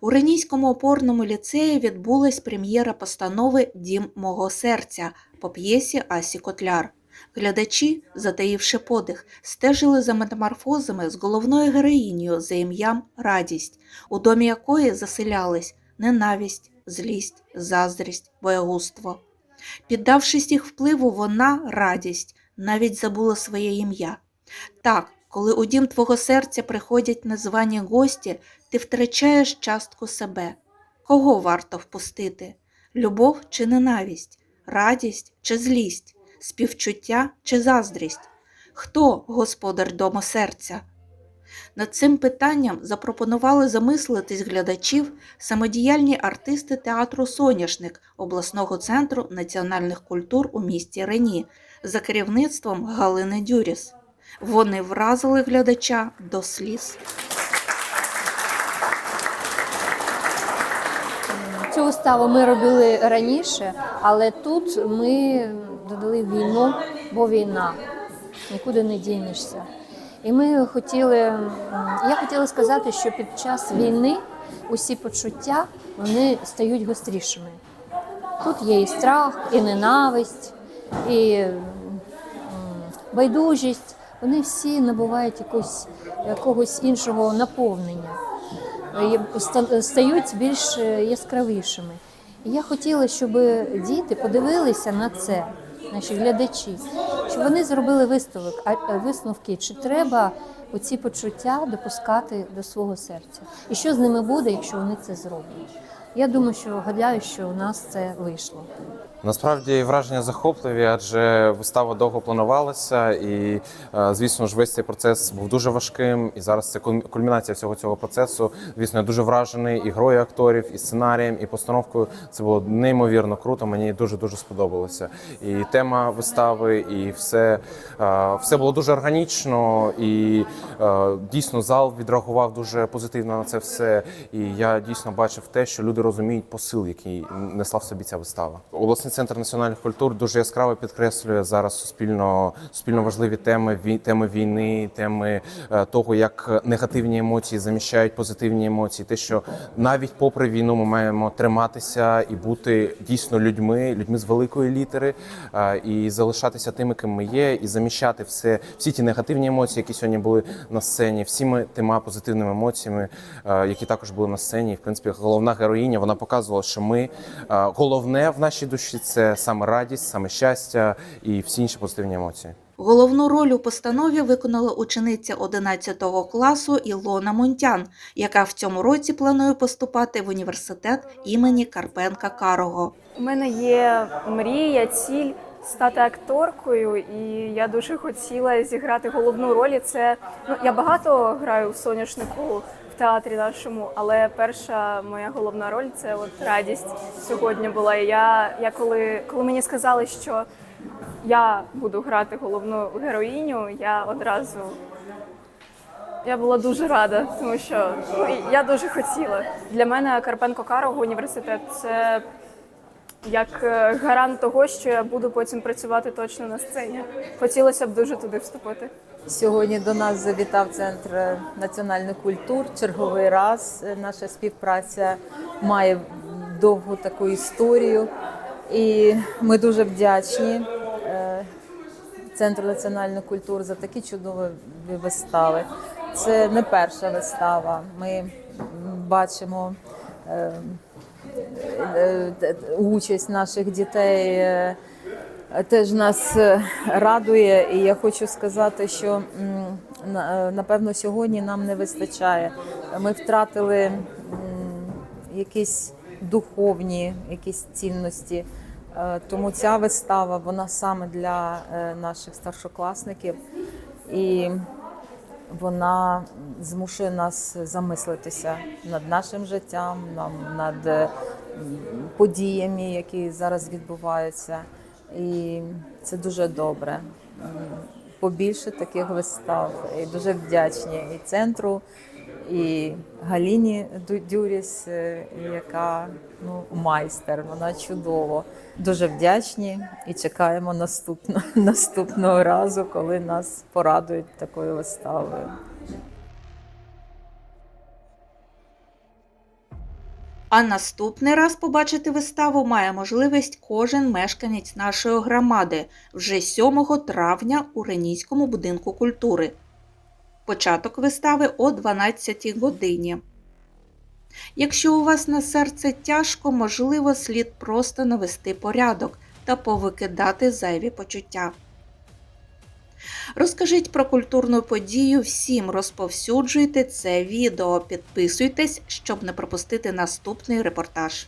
У Ренійському опорному ліцеї відбулась прем'єра постанови Дім мого серця по п'єсі Асі Котляр. Глядачі, затаївши подих, стежили за метаморфозами з головною героїнею за ім'ям Радість, у домі якої заселялись ненависть, злість, заздрість, боягузтво. Піддавшись їх впливу, вона, радість, навіть забула своє ім'я. Так, коли у дім твого серця приходять незвані гості, ти втрачаєш частку себе. Кого варто впустити? Любов чи ненависть, радість чи злість, співчуття чи заздрість? Хто господар дому серця? Над цим питанням запропонували замислитись глядачів самодіяльні артисти театру Соняшник обласного центру національних культур у місті Рені за керівництвом Галини Дюріс. Вони вразили глядача до сліз. Цю виставу ми робили раніше, але тут ми додали війну, бо війна. Нікуди не дінешся. І ми хотіли, я хотіла сказати, що під час війни усі почуття вони стають гострішими. Тут є і страх, і ненависть, і байдужість. Вони всі набувають якось, якогось іншого наповнення стають більш е, яскравішими. І я хотіла, щоб діти подивилися на це, наші глядачі, щоб вони зробили висновок, е, висновки, чи треба оці почуття допускати до свого серця, і що з ними буде, якщо вони це зроблять. Я думаю, що гадаю, що у нас це вийшло. Насправді враження захопливі, адже вистава довго планувалася, і е, звісно ж весь цей процес був дуже важким. І зараз це кульмінація всього цього процесу. Звісно, я дуже вражений і грою акторів, і сценарієм, і постановкою. Це було неймовірно круто. Мені дуже дуже сподобалося. І тема вистави, і все, е, все було дуже органічно. І е, дійсно зал відреагував дуже позитивно на це все. І я дійсно бачив те, що люди розуміють посил, який несла в собі ця вистава. Обласний центр національних культур дуже яскраво підкреслює зараз суспільно, суспільно важливі теми, теми війни, теми е, того, як негативні емоції заміщають позитивні емоції. Те, що навіть попри війну ми маємо триматися і бути дійсно людьми, людьми з великої літери, е, і залишатися тими, ким ми є, і заміщати все, всі ті негативні емоції, які сьогодні були на сцені, всіми тима позитивними емоціями, е, які також були на сцені. І, в принципі, головна героїня вона показувала, що ми е, головне в нашій душі це саме радість, саме щастя і всі інші позитивні емоції. Головну роль у постанові виконала учениця 11 класу Ілона Мунтян, яка в цьому році планує поступати в університет імені Карпенка Карого. У мене є мрія, ціль стати акторкою, і я дуже хотіла зіграти головну роль. Це ну я багато граю в соняшнику в театрі нашому, але перша моя головна роль це от радість сьогодні була. І я, я коли, коли мені сказали, що я буду грати головну героїню, я одразу. Я була дуже рада, тому що ну, я дуже хотіла. Для мене Карпенко Карого університет це як е, гарант того, що я буду потім працювати точно на сцені. Хотілося б дуже туди вступити. Сьогодні до нас завітав центр національних культур. Черговий раз Е, наша співпраця має довгу таку історію, і ми дуже вдячні е, центру національних культур за такі чудові вистави. Це не перша вистава. Ми бачимо. Е, Участь наших дітей е, теж нас е, радує, і я хочу сказати, що напевно сьогодні нам не вистачає. Ми втратили якісь духовні якісь цінності. Тому ця вистава вона саме для наших старшокласників, і вона змушує нас замислитися над нашим життям, над подіями, які зараз відбуваються. І це дуже добре. Побільше таких вистав. І дуже вдячні і центру, і Галіні Дюріс, е, яка ну, майстер, вона чудово. Дуже вдячні і чекаємо наступного, наступного разу, коли нас порадують такою виставою. А наступний раз побачити виставу має можливість кожен мешканець нашої громади вже 7 травня у Ренійському будинку культури. Початок вистави о 12 годині. Якщо у вас на серце тяжко, можливо, слід просто навести порядок та повикидати зайві почуття. Розкажіть про культурну подію всім, розповсюджуйте це відео, підписуйтесь, щоб не пропустити наступний репортаж.